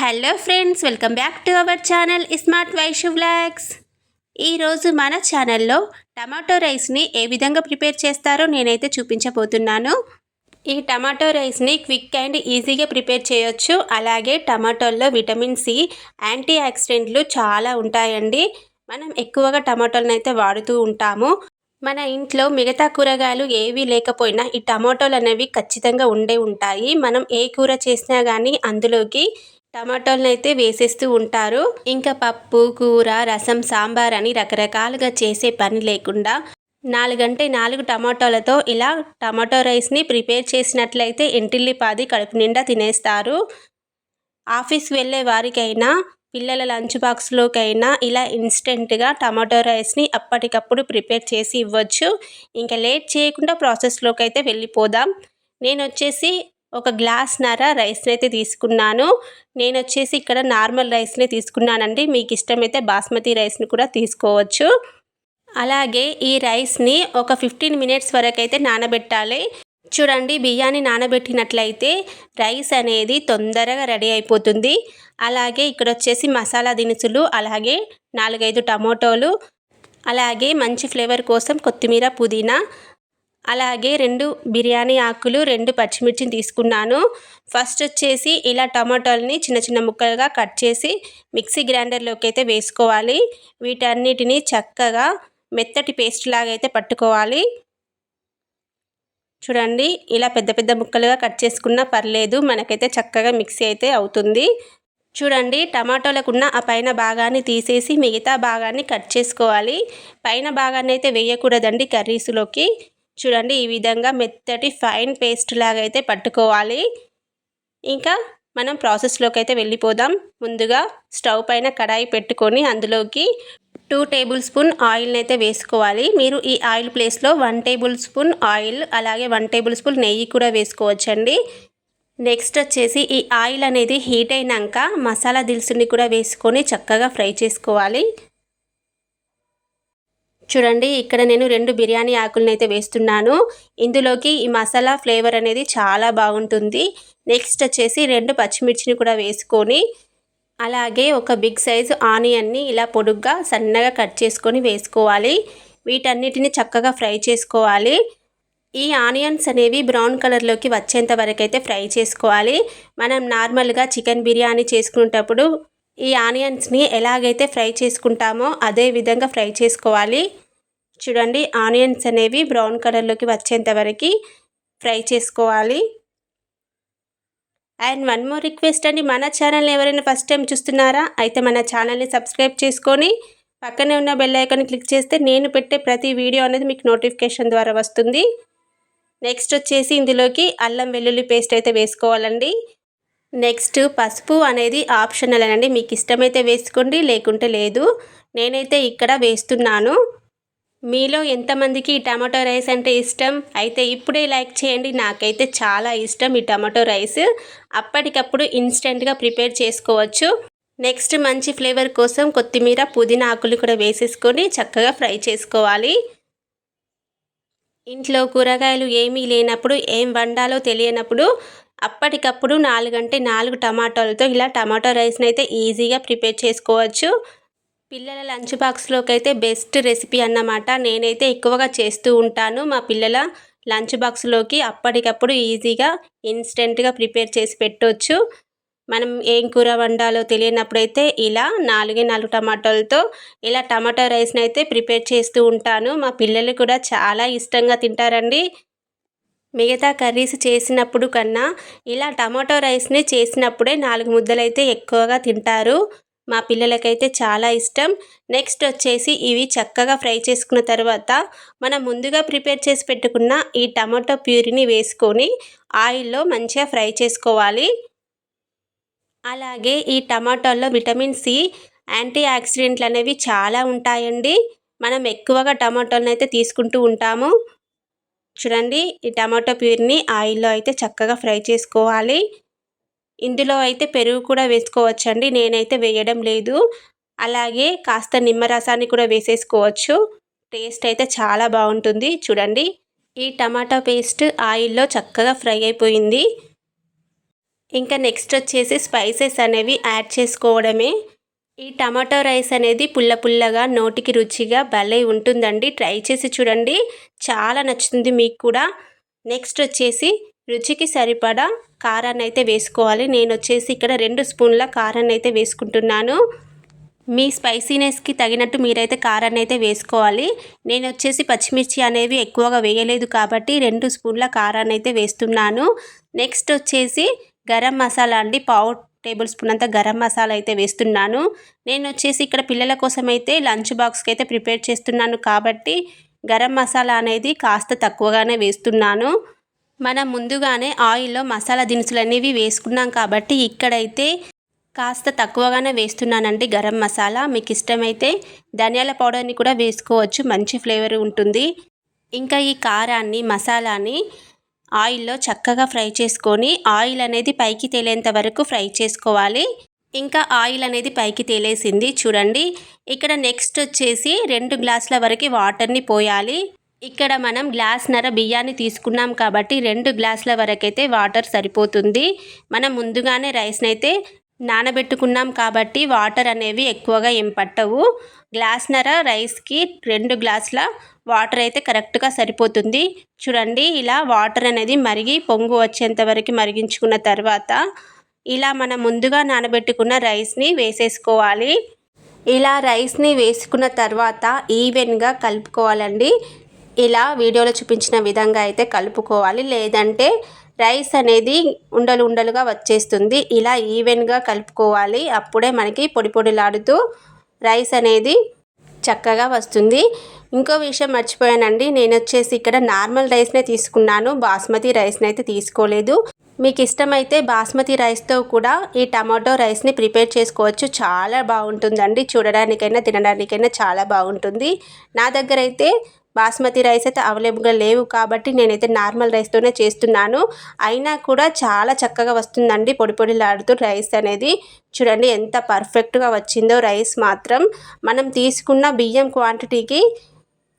Hello friends welcome back to our channel smart Vaishu vlogs. ఈరోజు మన ఛానల్లో tomato రైస్ని ఏ విధంగా ప్రిపేర్ చేస్తారో నేనైతే చూపించబోతున్నాను. ఈ టమాటో రైస్ని క్విక్ అండ్ ఈజీగా ప్రిపేర్ చేయొచ్చు. అలాగే టమాటోల్లో విటమిన్ సి యాంటీ ఆక్సిడెంట్లు చాలా ఉంటాయండి. మనం ఎక్కువగా టమాటోలను అయితే వాడుతూ ఉంటాము. మన ఇంట్లో మిగతా కూరగాయలు ఏవి లేకపోయినా ఈ టమాటోలు అనేవి ఖచ్చితంగా ఉండే ఉంటాయి. మనం ఏ కూర చేసినా కానీ అందులోకి టమాటోలను అయితే వేసేస్తూ ఉంటారు. ఇంకా పప్పు కూర రసం సాంబార్ అని రకరకాలుగా చేసే పని లేకుండా నాలుగంటే నాలుగు టమాటోలతో ఇలా టమాటో రైస్ని ప్రిపేర్ చేసినట్లయితే ఇంటిల్లిపాది కడుపు నిండా తినేస్తారు. ఆఫీస్ వెళ్ళే వారికైనా పిల్లల లంచ్ బాక్స్లోకైనా ఇలా ఇన్స్టెంట్గా టమాటో రైస్ని అప్పటికప్పుడు ప్రిపేర్ చేసి ఇవ్వచ్చు. ఇంకా లేట్ చేయకుండా ప్రాసెస్లోకి అయితే వెళ్ళిపోదాం. నేను వచ్చేసి ఒక గ్లాస్ నర రైస్ని అయితే తీసుకున్నాను. నేను వచ్చేసి ఇక్కడ నార్మల్ రైస్ని తీసుకున్నానండి. మీకు ఇష్టమైతే బాస్మతి రైస్ని కూడా తీసుకోవచ్చు. అలాగే ఈ రైస్ని ఒక ఫిఫ్టీన్ మినిట్స్ వరకు అయితే నానబెట్టాలి. చూడండి బియ్యాన్ని నానబెట్టినట్లయితే రైస్ అనేది తొందరగా రెడీ అయిపోతుంది. అలాగే ఇక్కడ వచ్చేసి మసాలా దినుసులు అలాగే నాలుగైదు టమోటోలు అలాగే మంచి ఫ్లేవర్ కోసం కొత్తిమీర పుదీనా అలాగే రెండు బిర్యానీ ఆకులు రెండు పచ్చిమిర్చిని తీసుకున్నాను. ఫస్ట్ వచ్చేసి ఇలా టమాటోల్ని చిన్న చిన్న ముక్కలుగా కట్ చేసి మిక్సీ గ్రైండర్లోకి అయితే వేసుకోవాలి. వీటన్నిటిని చక్కగా మెత్తటి పేస్ట్ లాగా అయితే పట్టుకోవాలి. చూడండి ఇలా పెద్ద పెద్ద ముక్కలుగా కట్ చేసుకున్నా పర్లేదు మనకైతే చక్కగా మిక్సీ అయితే అవుతుంది. చూడండి టమాటోలకు ఉన్న ఆ పైన భాగాన్ని తీసేసి మిగతా భాగాన్ని కట్ చేసుకోవాలి. పైన భాగాన్ని అయితే వేయకూడదండి కర్రీస్లోకి. చూడండి ఈ విధంగా మెత్తటి ఫైన్ పేస్ట్ లాగా అయితే పట్టుకోవాలి. ఇంకా మనం ప్రాసెస్లోకి అయితే వెళ్ళిపోదాం. ముందుగా స్టవ్ పైన కడాయి పెట్టుకొని అందులోకి టూ టేబుల్ స్పూన్ ఆయిల్ని అయితే వేసుకోవాలి. మీరు ఈ ఆయిల్ ప్లేస్లో వన్ టేబుల్ స్పూన్ ఆయిల్ అలాగే వన్ టేబుల్ స్పూన్ నెయ్యి కూడా వేసుకోవచ్చండి. నెక్స్ట్ వచ్చేసి ఈ ఆయిల్ అనేది హీట్ అయినాక మసాలా దిల్సుని కూడా వేసుకొని చక్కగా ఫ్రై చేసుకోవాలి. చూడండి ఇక్కడ నేను రెండు బిర్యానీ ఆకులను అయితే వేస్తున్నాను. ఇందులోకి ఈ మసాలా ఫ్లేవర్ అనేది చాలా బాగుంటుంది. నెక్స్ట్ వచ్చేసి రెండు పచ్చిమిర్చిని కూడా వేసుకొని అలాగే ఒక బిగ్ సైజు ఆనియన్ని ఇలా పొడుగ్గా సన్నగా కట్ చేసుకొని వేసుకోవాలి. వీటన్నిటిని చక్కగా ఫ్రై చేసుకోవాలి. ఈ ఆనియన్స్ అనేవి బ్రౌన్ కలర్లోకి వచ్చేంత వరకు అయితే ఫ్రై చేసుకోవాలి. మనం నార్మల్గా చికెన్ బిర్యానీ చేసుకునేటప్పుడు ఈ ఆనియన్స్ని ఎలాగైతే ఫ్రై చేసుకుంటామో అదే విధంగా ఫ్రై చేసుకోవాలి. చూడండి ఆనియన్స్ అనేవి బ్రౌన్ కలర్లోకి వచ్చేంత వరకు ఫ్రై చేసుకోవాలి. అండ్ వన్ మోర్ రిక్వెస్ట్ అండి మన ఛానల్ని ఎవరైనా ఫస్ట్ టైం చూస్తున్నారా? అయితే మన ఛానల్ని సబ్స్క్రైబ్ చేసుకొని పక్కనే ఉన్న బెల్ క్లిక్ చేస్తే నేను పెట్టే ప్రతి వీడియో అనేది మీకు నోటిఫికేషన్ ద్వారా వస్తుంది. నెక్స్ట్ వచ్చేసి ఇందులోకి అల్లం వెల్లుల్లి పేస్ట్ అయితే వేసుకోవాలండి. నెక్స్ట్ పసుపు అనేది ఆప్షనల్ అండి మీకు ఇష్టమైతే వేసుకోండి లేకుంటే లేదు. నేనైతే ఇక్కడ వేస్తున్నాను. మీలో ఎంతమందికి ఈ టమాటో రైస్ అంటే ఇష్టం? అయితే ఇప్పుడే లైక్ చేయండి. నాకైతే చాలా ఇష్టం ఈ టమాటో రైస్. అప్పటికప్పుడు ఇన్స్టెంట్గా ప్రిపేర్ చేసుకోవచ్చు. నెక్స్ట్ మంచి ఫ్లేవర్ కోసం కొత్తిమీర పుదీనా ఆకులు కూడా వేసేసుకొని చక్కగా ఫ్రై చేసుకోవాలి. ఇంట్లో కూరగాయలు ఏమీ లేనప్పుడు ఏం వండాలో తెలియనప్పుడు అప్పటికప్పుడు నాలుగంటే నాలుగు టమాటాలతో ఇలా టమాటో రైస్ని అయితే ఈజీగా ప్రిపేర్ చేసుకోవచ్చు. పిల్లల లంచ్ బాక్స్లోకి అయితే బెస్ట్ రెసిపీ అన్నమాట. నేనైతే ఎక్కువగా చేస్తూ ఉంటాను మా పిల్లల లంచ్ బాక్స్లోకి. అప్పటికప్పుడు ఈజీగా ఇన్స్టెంట్గా ప్రిపేర్ చేసి పెట్టవచ్చు మనం ఏం కూర వండాలో తెలియనప్పుడైతే ఇలా నాలుగే నాలుగు టమాటోలతో ఇలా టమాటో రైస్ని అయితే ప్రిపేర్ చేస్తూ ఉంటాను. మా పిల్లలు కూడా చాలా ఇష్టంగా తింటారండి. మిగతా కర్రీస్ చేసినప్పుడు కన్నా ఇలా టమాటో రైస్ని చేసినప్పుడే నాలుగు ముద్దలైతే ఎక్కువగా తింటారు. మా పిల్లలకైతే చాలా ఇష్టం. నెక్స్ట్ వచ్చేసి ఇవి చక్కగా ఫ్రై చేసుకున్న తర్వాత మనం ముందుగా ప్రిపేర్ చేసి పెట్టుకున్న ఈ టమాటో ప్యూరిని వేసుకొని ఆయిల్లో మంచిగా ఫ్రై చేసుకోవాలి. అలాగే ఈ టమాటాల్లో విటమిన్ సి యాంటీ ఆక్సిడెంట్లు అనేవి చాలా ఉంటాయండి. మనం ఎక్కువగా టమాటోలను అయితే తీసుకుంటూ ఉంటాము. చూడండి ఈ టమాటో ప్యూర్ని ఆయిల్లో అయితే చక్కగా ఫ్రై చేసుకోవాలి. ఇందులో అయితే పెరుగు కూడా వేసుకోవచ్చండి. నేనైతే వేయడం లేదు. అలాగే కాస్త నిమ్మరసాన్ని కూడా వేసేసుకోవచ్చు. టేస్ట్ అయితే చాలా బాగుంటుంది. చూడండి ఈ టమాటా పేస్ట్ ఆయిల్లో చక్కగా ఫ్రై అయిపోయింది. ఇంకా నెక్స్ట్ వచ్చేసి స్పైసెస్ అనేవి యాడ్ చేసుకోవడమే. ఈ టమాటో రైస్ అనేది పుల్ల పుల్లగా నోటికి రుచిగా భలే ఉంటుందండి. ట్రై చేసి చూడండి. చాలా నచ్చుతుంది మీకు కూడా. నెక్స్ట్ వచ్చేసి రుచికి సరిపడా కారాన్ని అయితే వేసుకోవాలి. నేను వచ్చేసి ఇక్కడ రెండు స్పూన్ల కారాన్ని అయితే వేసుకుంటున్నాను. మీ స్పైసీనెస్కి తగినట్టు మీరైతే కారాన్ని అయితే వేసుకోవాలి. నేను వచ్చేసి పచ్చిమిర్చి అనేవి ఎక్కువగా వేయలేదు కాబట్టి రెండు స్పూన్ల కారాన్ని అయితే వేస్తున్నాను. నెక్స్ట్ వచ్చేసి గరం మసాలా అండి. పావు టేబుల్ స్పూన్ అంతా గరం మసాలా అయితే వేస్తున్నాను. నేను వచ్చేసి ఇక్కడ పిల్లల కోసం అయితే లంచ్ బాక్స్కి అయితే ప్రిపేర్ చేస్తున్నాను కాబట్టి గరం మసాలా అనేది కాస్త తక్కువగానే వేస్తున్నాను. మనం ముందుగానే ఆయిల్లో మసాలా దినుసులు అనేవి వేసుకున్నాం కాబట్టి ఇక్కడైతే కాస్త తక్కువగానే వేస్తున్నానండి గరం మసాలా. మీకు ఇష్టమైతే ధనియాల పౌడర్ని కూడా వేసుకోవచ్చు. మంచి ఫ్లేవర్ ఉంటుంది. ఇంకా ఈ కారాన్ని మసాలాని ఆయిల్లో చక్కగా ఫ్రై చేసుకొని ఆయిల్ అనేది పైకి తేలేంత వరకు ఫ్రై చేసుకోవాలి. ఇంకా ఆయిల్ అనేది పైకి తేలేసింది. చూడండి ఇక్కడ నెక్స్ట్ వచ్చేసి రెండు గ్లాసుల వరకు వాటర్ని పోయాలి. ఇక్కడ మనం గ్లాస్ నర బియ్యాన్ని తీసుకున్నాం కాబట్టి రెండు గ్లాసుల వరకైతే వాటర్ సరిపోతుంది. మనం ముందుగానే రైస్ని అయితే నానబెట్టుకున్నాం కాబట్టి వాటర్ అనేవి ఎక్కువగా ఏం పట్టవు. గ్లాస్నర రైస్కి రెండు గ్లాసుల వాటర్ అయితే కరెక్ట్గా సరిపోతుంది. చూడండి ఇలా వాటర్ అనేది మరిగి పొంగు వచ్చేంత వరకు మరిగించుకున్న తర్వాత ఇలా మనం ముందుగా నానబెట్టుకున్న రైస్ని వేసేసుకోవాలి. ఇలా రైస్ని వేసుకున్న తర్వాత ఈవెన్గా కలుపుకోవాలండి. ఇలా వీడియోలో చూపించిన విధంగా అయితే కలుపుకోవాలి. లేదంటే రైస్ అనేది ఉండలు ఉండలుగా వచ్చేస్తుంది. ఇలా ఈవెన్గా కలుపుకోవాలి. అప్పుడే మనకి పొడి పొడిలాడుతూ రైస్ అనేది చక్కగా వస్తుంది. ఇంకో విషయం మర్చిపోయానండి. నేను వచ్చేసి ఇక్కడ నార్మల్ రైస్నే తీసుకున్నాను. బాస్మతి రైస్ని అయితే తీసుకోలేదు. మీకు ఇష్టమైతే బాస్మతి రైస్తో కూడా ఈ టమాటో రైస్ని ప్రిపేర్ చేసుకోవచ్చు. చాలా బాగుంటుందండి. చూడడానికైనా తినడానికైనా చాలా బాగుంటుంది. నా దగ్గర అయితే బాస్మతి రైస్ అయితే అవైలబుల్గా లేవు కాబట్టి నేనైతే నార్మల్ రైస్తోనే చేస్తున్నాను. అయినా కూడా చాలా చక్కగా వస్తుందండి పొడి పొడిలాడుతూ రైస్ అనేది. చూడండి ఎంత పర్ఫెక్ట్గా వచ్చిందో రైస్ మాత్రం. మనం తీసుకున్న బియ్యం క్వాంటిటీకి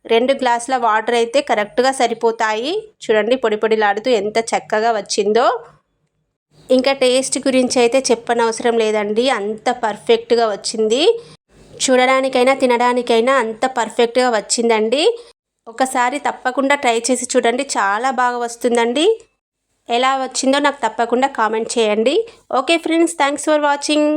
రెండు గ్లాసుల వాటర్ అయితే కరెక్ట్గా సరిపోతాయి. చూడండి పొడి పొడిలాడుతూ ఎంత చక్కగా వచ్చిందో. ఇంకా టేస్ట్ గురించి అయితే చెప్పనవసరం లేదండి. అంత పర్ఫెక్ట్గా వచ్చింది. చూడడానికైనా తినడానికైనా అంత పర్ఫెక్ట్గా వచ్చిందండి. ఒకసారి తప్పకుండా ట్రై చేసి చూడండి. చాలా బాగా వస్తుందండి. ఎలా వచ్చిందో నాకు తప్పకుండా కామెంట్ చేయండి. Okay friends thanks for watching.